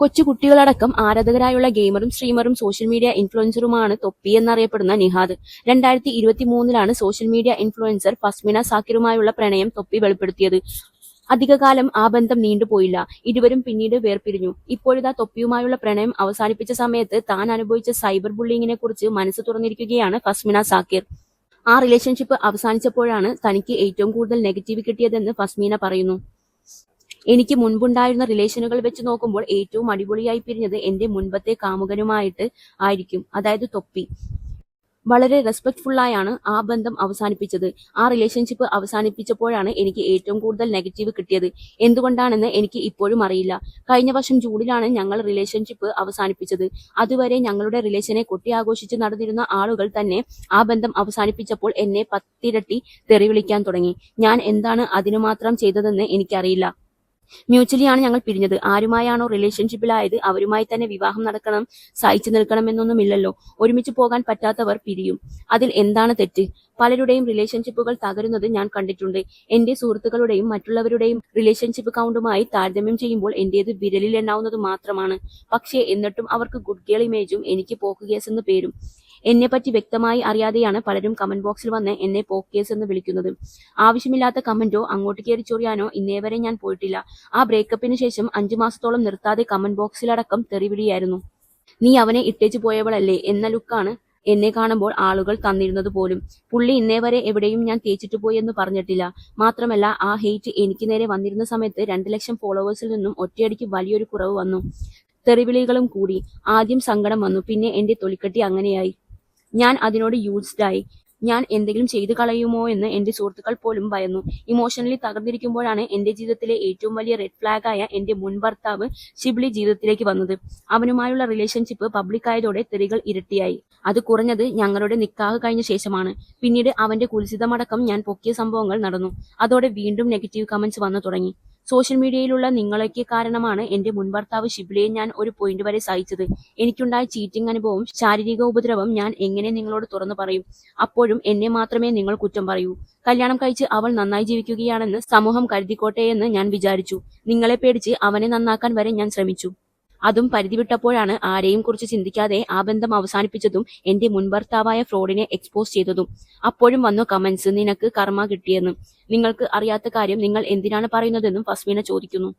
കൊച്ചു കുട്ടികളടക്കം ആരാധകരായുള്ള ഗെയിമറും സ്ട്രീമറും social media ഇൻഫ്ലുവൻസറുമാണ് തൊപ്പി എന്നറിയപ്പെടുന്ന നിഹാദ്. രണ്ടായിരത്തി ഇരുപത്തി മൂന്നിലാണ് സോഷ്യൽ മീഡിയ ഇൻഫ്ലുവൻസർ ഫസ്മിന സാക്കിറുമായുള്ള പ്രണയം തൊപ്പി വെളിപ്പെടുത്തിയത്. അധികകാലം ആ ബന്ധം നീണ്ടുപോയില്ല. ഇരുവരും പിന്നീട് വേർപിരിഞ്ഞു. ഇപ്പോഴിതാ തൊപ്പിയുമായുള്ള പ്രണയം അവസാനിപ്പിച്ച സമയത്ത് താൻ അനുഭവിച്ച സൈബർ ബുള്ളിങ്ങിനെ കുറിച്ച് മനസ്സ് തുറന്നിരിക്കുകയാണ് ഫസ്മിന സാക്കിർ. ആ റിലേഷൻഷിപ്പ് അവസാനിച്ചപ്പോഴാണ് തനിക്ക് ഏറ്റവും കൂടുതൽ നെഗറ്റീവ് കിട്ടിയതെന്ന് ഫസ്മീന പറയുന്നു. എനിക്ക് മുൻപുണ്ടായിരുന്ന റിലേഷനുകൾ വെച്ച് നോക്കുമ്പോൾ ഏറ്റവും അടിപൊളിയായി പിരിഞ്ഞത് എന്റെ മുൻപത്തെ കാമുകനുമായിട്ട് ആയിരിക്കും അതായത് തൊപ്പി. വളരെ റെസ്പെക്ട്ഫുള്ളായാണ് ആ ബന്ധം അവസാനിപ്പിച്ചത്. ആ റിലേഷൻഷിപ്പ് അവസാനിപ്പിച്ചപ്പോഴാണ് എനിക്ക് ഏറ്റവും കൂടുതൽ നെഗറ്റീവ് കിട്ടിയത്. എന്തുകൊണ്ടാണെന്ന് എനിക്ക് ഇപ്പോഴും അറിയില്ല. കഴിഞ്ഞ വർഷം ജൂണിലാണ് ഞങ്ങൾ റിലേഷൻഷിപ്പ് അവസാനിപ്പിച്ചത്. അതുവരെ ഞങ്ങളുടെ റിലേഷനെ കൊട്ടിയാഘോഷിച്ച് നടന്നിരുന്ന ആളുകൾ തന്നെ ആ ബന്ധം അവസാനിപ്പിച്ചപ്പോൾ എന്നെ പത്തിരട്ടി തെറി വിളിക്കാൻ തുടങ്ങി. ഞാൻ എന്താണ് അതിനു മാത്രം ചെയ്തതെന്ന് എനിക്കറിയില്ല. മ്യൂച്വലി ആണ് ഞങ്ങൾ പിരിഞ്ഞത്. ആരുമായാണോ റിലേഷൻഷിപ്പിലായത് അവരുമായി തന്നെ വിവാഹം നടക്കണം സഹിച്ചു നിൽക്കണമെന്നൊന്നുമില്ലല്ലോ. ഒരുമിച്ച് പോകാൻ പറ്റാത്തവർ പിരിയും. അതിൽ എന്താണ് തെറ്റ്? പലരുടെയും റിലേഷൻഷിപ്പുകൾ തകരുന്നത് ഞാൻ കണ്ടിട്ടുണ്ട്. എന്റെ സുഹൃത്തുക്കളുടെയും മറ്റുള്ളവരുടെയും റിലേഷൻഷിപ്പ് കൗണ്ടുമായി താരതമ്യം ചെയ്യുമ്പോൾ എന്റേത് വിരലിൽ എണ്ണാവുന്നത് മാത്രമാണ്. പക്ഷേ എന്നിട്ടും അവർക്ക് ഗുഡ് ഗേൾ ഇമേജും എനിക്ക് പോക്ക് കേസ് എന്ന് പേരും. എന്നെപ്പറ്റി വ്യക്തമായി അറിയാതെയാണ് പലരും കമന്റ് ബോക്സിൽ വന്ന് എന്നെ പോക്ക് കേസ് എന്ന് വിളിക്കുന്നത്. ആവശ്യമില്ലാത്ത കമന്റോ അങ്ങോട്ട് കയറി ചൊറിയാനോ ഇന്നേവരെ ഞാൻ പോയിട്ടില്ല. ആ ബ്രേക്കപ്പിന് ശേഷം അഞ്ചു മാസത്തോളം നിർത്താതെ കമന്റ് ബോക്സിലടക്കം തെറിവിളിയായിരുന്നു നീ അവനെ ഇട്ടേച്ചു പോയവളല്ലേ എന്ന ലുക്കാണ് എന്നെ കാണുമ്പോൾ ആളുകൾ തന്നിരുന്നത് പോലും. പുള്ളി ഇന്നേ വരെ എവിടെയും ഞാൻ തേച്ചിട്ട് പോയി എന്ന് പറഞ്ഞിട്ടില്ല. മാത്രമല്ല ആ ഹെയ്റ്റ് എനിക്ക് നേരെ വന്നിരുന്ന സമയത്ത് രണ്ട് ലക്ഷം ഫോളോവേഴ്സിൽ നിന്നും ഒറ്റയടിക്ക് വലിയൊരു കുറവ് വന്നു. തെറിവിളികളും കൂടി. ആദ്യം സങ്കടം വന്നു. പിന്നെ എന്റെ തൊലിക്കട്ടി അങ്ങനെയായി. ഞാൻ അതിനോട് യൂസ്ഡായി ഞാൻ എന്തെങ്കിലും ചെയ്തു കളയുമോ എന്ന് എന്റെ സുഹൃത്തുക്കൾ പോലും ഭയന്നു. ഇമോഷണലി തകർന്നിരിക്കുമ്പോഴാണ് എന്റെ ജീവിതത്തിലെ ഏറ്റവും വലിയ റെഡ് ഫ്ലാഗ് ആയ എന്റെ മുൻ ഭർത്താവ് ഷിബ്ലി ജീവിതത്തിലേക്ക് വന്നത്. അവനുമായുള്ള റിലേഷൻഷിപ്പ് പബ്ലിക് ആയതോടെ തെറികൾ ഇരട്ടിയായി. അത് കുറഞ്ഞത് ഞങ്ങളുടെ നിക്കാഹ് കഴിഞ്ഞ ശേഷമാണ്. പിന്നീട് അവന്റെ കുൽസിതമടക്കം ഞാൻ പൊക്കിയ സംഭവങ്ങൾ നടന്നു. അതോടെ വീണ്ടും നെഗറ്റീവ് കമന്റ്സ് വന്നു തുടങ്ങി. സോഷ്യൽ മീഡിയയിലുള്ള നിങ്ങളൊക്കെ കാരണമാണ് എന്റെ മുൻ ഭർത്താവ് ഞാൻ ഒരു പോയിന്റ് വരെ സഹിച്ചത്. എനിക്കുണ്ടായ ചീറ്റിംഗ് അനുഭവം ശാരീരിക ഉപദ്രവം ഞാൻ എങ്ങനെ നിങ്ങളോട് തുറന്നു പറയും? അപ്പോഴും എന്നെ മാത്രമേ നിങ്ങൾ കുറ്റം പറയൂ. കല്യാണം കഴിച്ച് അവൾ നന്നായി ജീവിക്കുകയാണെന്ന് സമൂഹം കരുതിക്കോട്ടെ എന്ന് ഞാൻ വിചാരിച്ചു. നിങ്ങളെ പേടിച്ച് അവനെ നന്നാക്കാൻ വരെ ഞാൻ ശ്രമിച്ചു. അതും പരിധി വിട്ടപ്പോഴാണ് ആരെയും കുറിച്ച് ചിന്തിക്കാതെ ആ ബന്ധം അവസാനിപ്പിച്ചതും എന്റെ മുൻഭർത്താവായ ഫ്രോഡിനെ എക്സ്പോസ് ചെയ്തതും. അപ്പോഴും വന്നു കമന്റ്സ് നിനക്ക് കർമ്മ കിട്ടിയെന്ന്. നിങ്ങൾക്ക് അറിയാത്ത കാര്യം നിങ്ങൾ എന്തിനാണ് പറയുന്നതെന്നും ഫസ്മീന ചോദിക്കുന്നു.